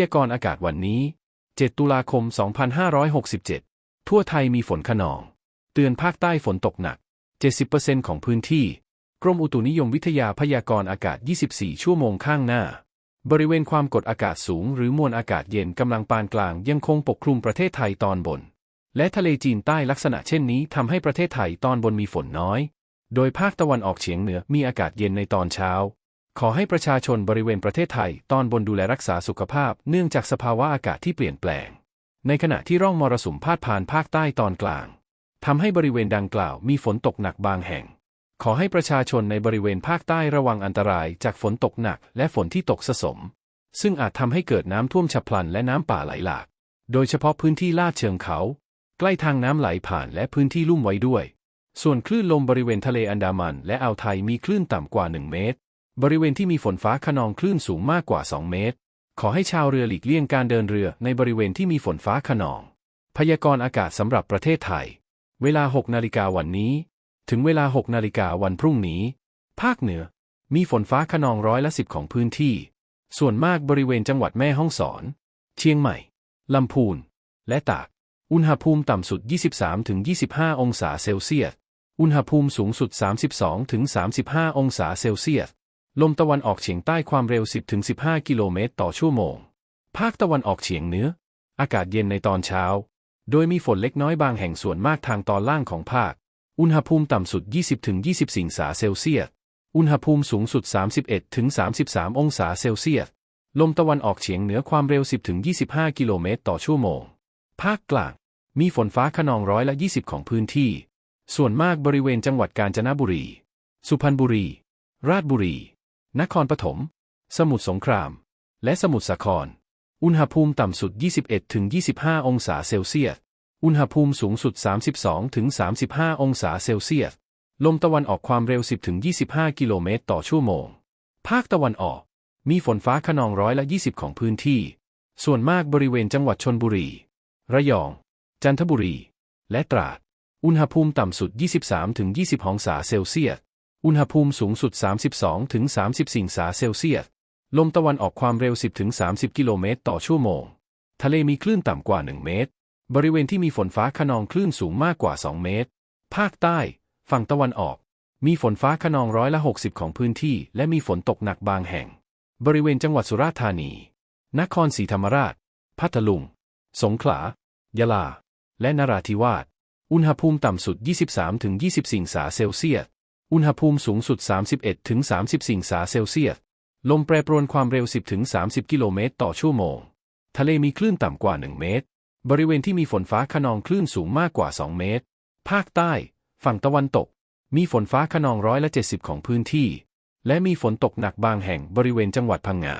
ยากรณ์อากาศวันนี้ 7 ตุลาคม 2567 ทั่วไทยมีฝนขนอง เตือนภาคใต้ฝนตกหนัก 70%ของพื้นที่ กรมอุตุนิยมวิทยาพยากรณ์อากาศ 24 ชั่วโมงข้างหน้า บริเวณความกดอากาศสูงหรือมวลอากาศเย็นกำลังปานกลางยังคงปกคลุมประเทศไทยตอนบน และทะเลจีนใต้ลักษณะเช่นนี้ทำให้ประเทศไทยตอนบนมีฝนน้อย โดยภาคตะวันออกเฉียงเหนือมีอากาศเย็นในตอนเช้า ขอให้ประชาชนบริเวณประเทศไทย ตอนบนดูแลรักษาสุขภาพ เนื่องจากสภาวะอากาศที่เปลี่ยนแปลง ในขณะที่ร่องมรสุมพาดผ่านภาคใต้ตอนกลางทำให้บริเวณดังกล่าวมีฝนตกหนักบางแห่ง ขอให้ประชาชนในบริเวณภาคใต้ระวังอันตรายจากฝนตกหนักและฝนที่ตกสะสม ซึ่งอาจทำให้เกิดน้ำท่วมฉับพลันและน้ำป่าไหลหลาก โดยเฉพาะพื้นที่ลาดเชิงเขา ใกล้ทางน้ำไหลผ่านและพื้นที่ลุ่มไว้ด้วย ส่วนคลื่นลมบริเวณทะเลอันดามัน และอ่าวไทยมีคลื่นต่ำกว่า 1 เมตร บริเวณที่มีฝนฟ้าขนองคลื่นสูงมากกว่า 2 เมตร ขอให้ชาวเรือหลีกเลี่ยงการเดินเรือในบริเวณที่มีฝนฟ้าขนอง พยากรณ์อากาศสำหรับประเทศไทย เวลา 6 นาฬิกาวันนี้ ถึงเวลา 6 นาฬิกาวันพรุ่งนี้ ภาคเหนือ มีฝนฟ้าขนองร้อยละสิบของพื้นที่ ส่วนมากบริเวณจังหวัดแม่ฮ่องสอน เชียงใหม่ ลำพูน และตาก อุณหภูมิต่ำสุด 23-25 องศาเซลเซียส อุณหภูมิสูงสุด 32-35 องศาเซลเซียส ลมตะวันออกเฉียงใต้ความเร็ว 10-15 กิโลเมตรต่อชั่วโมง ภาคตะวันออกเฉียงเหนือ อากาศเย็นในตอนเช้า โดยมีฝนเล็กน้อยบางแห่งส่วนมากทางตอนล่างของภาค อุณหภูมิต่ำสุด 20-24องศาเซลเซียส อุณหภูมิสูงสุด 31-33 องศาเซลเซียส ลมตะวันออกเฉียงเหนือความเร็ว 10-25 กิโลเมตรต่อชั่วโมง ภาคกลาง มีฝนฟ้าขนองร้อยละ 20 ของพื้นที่ ส่วนมากบริเวณจังหวัดกาญจนบุรี สุพรรณบุรี ราชบุรี นครปฐม สมุทรสงคราม และสมุทรสาคร อุณหภูมิต่ำสุด 21-25 องศาเซลเซียส อุณหภูมิสูงสุด 32-35 องศาเซลเซียส ลมตะวันออกความเร็ว 10-25 กิโลเมตรต่อชั่วโมง ภาคตะวันออก มีฝนฟ้าขนองร้อยละ 20 ของพื้นที่ ส่วนมากบริเวณจังหวัดชนบุรี ระยอง จันทบุรี และตราด อุณหภูมิต่ำสุด 23-20 องศาเซลเซียส อุณหภูมิสูงสุด 32-34องศาเซลเซียส ลมตะวันออกความเร็ว 10-30 กิโลเมตรต่อชั่วโมง ทะเลมีคลื่นต่ำกว่า 1 เมตร บริเวณที่มีฝนฟ้าขนองคลื่นสูงมากกว่า 2 เมตร ภาคใต้ ฝั่งตะวันออก มีฝนฟ้าขนองร้อยละ 60 ของพื้นที่ และมีฝนตกหนักบางแห่ง บริเวณจังหวัดสุราษฎร์ธานี นครศรีธรรมราช พัทลุง สงขลา ยะลา และนราธิวาส อุณหภูมิต่ำสุด 23-24องศาเซลเซียส อุณหภูมิสูงสุด 31-34องศาเซลเซียส ลมแปรปรวนความเร็ว 10-30 กิโลเมตรต่อชั่วโมง ทะเลมีคลื่นต่ำกว่า 1 เมตร บริเวณที่มีฝนฟ้าขนองคลื่นสูงมากกว่า 2 เมตร ภาคใต้ ฝั่งตะวันตก มีฝนฟ้าขนองร้อยละ70 ของพื้นที่ และมีฝนตกหนักบางแห่งบริเวณจังหวัดพังงา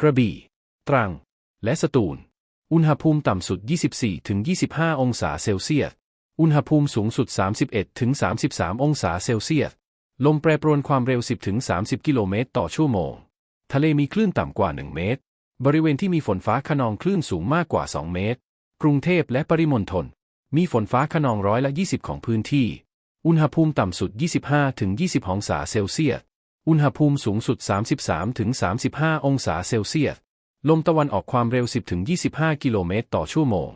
กระบี่ ตรัง และสตูล อุณหภูมิต่ำสุด 24-25 องศาเซลเซียส อุณหภูมิสูงสุด 31-33 องศาเซลเซียส ลมแปรปรวนความเร็ว 10-30 กิโลเมตรต่อชั่วโมง ทะเลมีคลื่นต่ำกว่า 1 เมตร บริเวณที่มีฝนฟ้าขนองคลื่นสูงมากกว่า 2 เมตร กรุงเทพและปริมณฑล มีฝนฟ้าขนองร้อยละ 20 ของพื้นที่ อุณหภูมิต่ำสุด 25-20 องศาเซลเซียส อุณหภูมิสูงสุด 33-35 องศาเซลเซียส ลมตะวันออกความเร็ว 10-25 กิโลเมตรต่อชั่วโมง